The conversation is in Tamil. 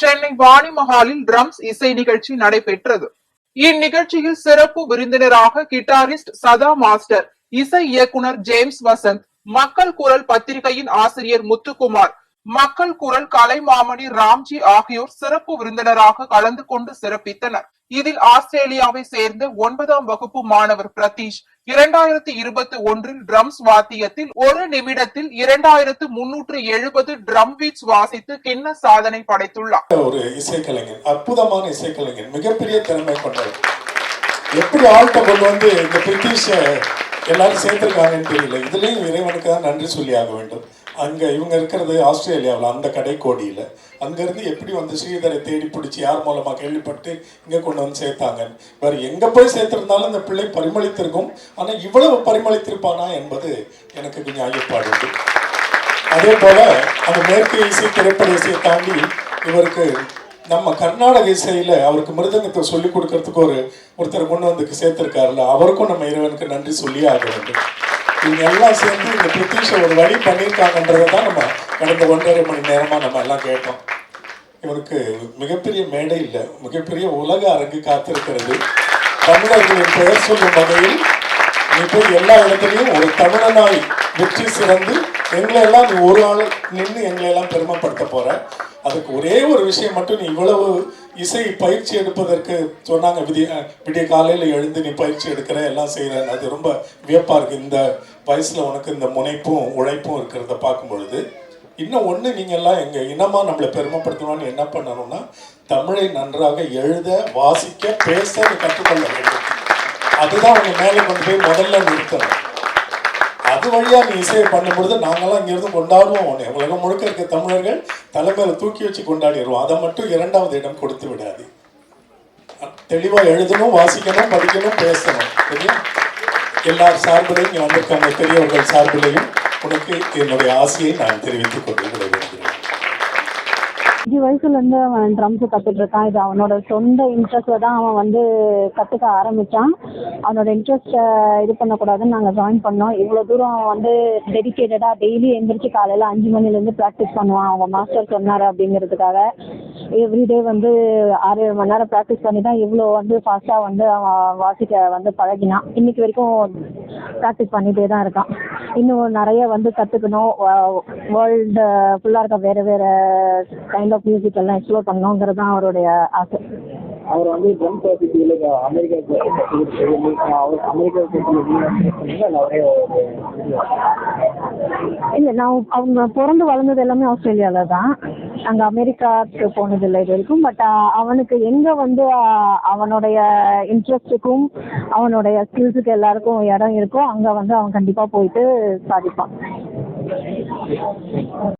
சென்னை வாணி மஹாலில் ட்ரம்ஸ் இசை நிகழ்ச்சி நடைபெற்றது. இந்நிகழ்ச்சியில் சிறப்பு விருந்தினராக கிட்டாரிஸ்ட் சதா மாஸ்டர் இசை இயக்குனர் ஜேம்ஸ் வசந்த் மக்கள் குரல் பத்திரிகையின் ஆசிரியர் முத்துக்குமார் மக்கள் குரல் கலைமாமணி ராம்ஜி ஆகியோர் சிறப்பு விருந்தினராக கலந்து கொண்டு சிறப்பித்தனர். இதில் ஆஸ்திரேலியாவை சேர்ந்த ஒன்பதாம் வகுப்பு மாணவர் பிரதீஷ் இரண்டாயிரத்தி இருபத்தி ஒன்றில் ட்ரம்ஸ் வாத்தியத்தில் ஒரு நிமிடத்தில் இரண்டாயிரத்து முன்னூற்று எழுபது ட்ரம் பீட்ஸ் வாசித்து கிண்ண சாதனை படைத்துள்ளார். ஒரு இசைக்கலைஞர் அற்புதமான இசைக்கலைஞர் மிகப்பெரிய திறமை கொண்டவர். எப்படி ஆழ்த்த கொண்டு வந்து இந்த பிரிட்டிஷ எல்லாரும் சேர்த்திருக்காங்கன்னு தெரியல. இதுலயும் இறைவனுக்கு தான் நன்றி சொல்லி ஆக வேண்டும். அங்க இவங்க இருக்கிறது ஆஸ்திரேலியாவில் அந்த கடைக்கோடியில். அங்கேருந்து எப்படி வந்து ஸ்ரீதரை தேடி பிடிச்சி யார் மூலமா கேள்விப்பட்டு இங்க கொண்டு வந்து சேர்த்தாங்க வேற எங்க போய் சேர்த்துருந்தாலும் இந்த பிள்ளை பரிமளித்திருக்கும். ஆனால் இவ்வளவு பரிமளித்திருப்பானா என்பது எனக்கு கொஞ்சம் ஐயப்பாடு உண்டு. அதே போல அந்த மேற்கு இசை திரைப்பட இசையை தாண்டி இவருக்கு நம்ம கர்நாடக இசையில அவருக்கு மிருதங்கத்தை சொல்லி கொடுக்கறதுக்கு ஒரு ஒருத்தர் கொண்டு வந்து சேர்த்துருக்காருல்ல அவருக்கும் நம்ம இறைவனுக்கு நன்றி சொல்லியே ஆக வேண்டும். இவங்க எல்லாம் சேர்ந்து இந்த பிரிட்டிஷை ஒரு வழி பண்ணியிருக்காங்கன்றதை தான் நம்ம கடந்த ஒன்றரை மணி நேரமாக நம்ம எல்லாம் கேட்டோம். இவருக்கு மிகப்பெரிய மேடை இல்லை மிகப்பெரிய உலக அரங்கு காத்திருக்கிறது. தமிழர்களின் பெயர் சொல்லும் வகையில் மிக எல்லா இடத்துலையும் ஒரு தமிழனாய் வெற்றி சிறந்து எங்களை எல்லாம் நீ ஒரு ஆள் நின்று எங்களை எல்லாம் பெருமைப்படுத்த போற? அதுக்கு ஒரே ஒரு விஷயம் மட்டும் நீ இவ்வளவு இசை பயிற்சி எடுப்பதற்கு சொன்னாங்க விடிய விடிய காலையில் எழுந்து நீ பயிற்சி எடுக்கிற எல்லாம் செய்கிற அது ரொம்ப வியப்பா இருக்கு. இந்த வயசுல உனக்கு இந்த முனைப்பும் உழைப்பும் இருக்கிறத பார்க்கும் பொழுது இன்னும் ஒன்று நீங்கள் எல்லாம் எங்கள் இனமாக நம்மளை பெருமைப்படுத்தணும்னு என்ன பண்ணணும்னா தமிழை நன்றாக எழுத வாசிக்க பேச கற்றுக்கொள்ள வேண்டும். அதுதான் உங்க மேலே கொண்டு போய் முதல்ல நிறுத்தணும். அது வழியாக நீ இசையை பண்ணும்பொழுது நாங்களாம் இங்கேருந்து கொண்டாடுவோம். உன்னை உலகம் முழுக்க இருக்க தமிழர்கள் தலைமையில தூக்கி வச்சு கொண்டாடிடுவோம். அதை மட்டும் இரண்டாவது இடம் கொடுத்து விடாது. தெளிவாக எழுதணும் வாசிக்கணும் படிக்கணும் பேசணும். சரியா? எல்லார் சார்பிலையும் இங்க வந்திருக்காங்க பெரியவர்கள் சார்பிலையும். உனக்கு என்னுடைய ஆசையை நான் தெரிவித்துக் கொண்டு விடைபெறுகிறேன் வயசுல இருந்து அவன் ட்ரம்ஸ் கத்துட்டு இருக்கான். இது அவனோட சொந்த இன்ட்ரெஸ்ட்ல தான் அவன் வந்து கத்துக்க ஆரம்பிச்சான். அவனோட இன்ட்ரெஸ்ட்டை இது பண்ணக்கூடாதுன்னு நாங்கள் ஜாயின் பண்ணோம். இவ்வளோ தூரம் அவன் வந்து டெடிக்கேட்டடாக டெய்லி எந்திரிச்சு காலையில் அஞ்சு மணிலேருந்து ப்ராக்டிஸ் பண்ணுவான். அவங்க மாஸ்டர் சொன்னார் அப்படிங்கிறதுக்காக எவ்ரிடே வந்து ஆறு ஏழு மணி நேரம் ப்ராக்டிஸ் பண்ணி தான் இவ்வளோ வந்து ஃபாஸ்ட்டாக வந்து அவன் வாசிக்க வந்து பழகினான். இன்னைக்கு வரைக்கும் ப்ராக்டிஸ் பண்ணிகிட்டே தான் இருக்கான். இன்னும் நிறைய வந்து கற்றுக்கணும் வேர்ல்டு ஃபுல்லாக இருக்க வேறு வேறு கைண்ட் ஆஃப் மியூசிக் எல்லாம் எக்ஸ்ப்ளோர் பண்ணணுங்கிறது தான் அவருடைய ஆசை. அவர் வந்து ட்ரம் பாசிட்டிவ்ல அமெரிக்கா அவர் அமெரிக்கா சொன்னீங்க அவரே இல்லை நான் அவங்க பிறந்து வளர்ந்தது எல்லாமே ஆஸ்திரேலியாவில் தான். அங்கே அமெரிக்காவுக்கு போனதில்லை இது வரைக்கும். பட் அவனுக்கு எங்கே வந்து அவனுடைய இன்ட்ரெஸ்ட்டுக்கும் அவனுடைய ஸ்கில்ஸுக்கு எல்லாருக்கும் இடம் இருக்கோ அங்கே வந்து அவன் கண்டிப்பாக போயிட்டு சாதிப்பான்.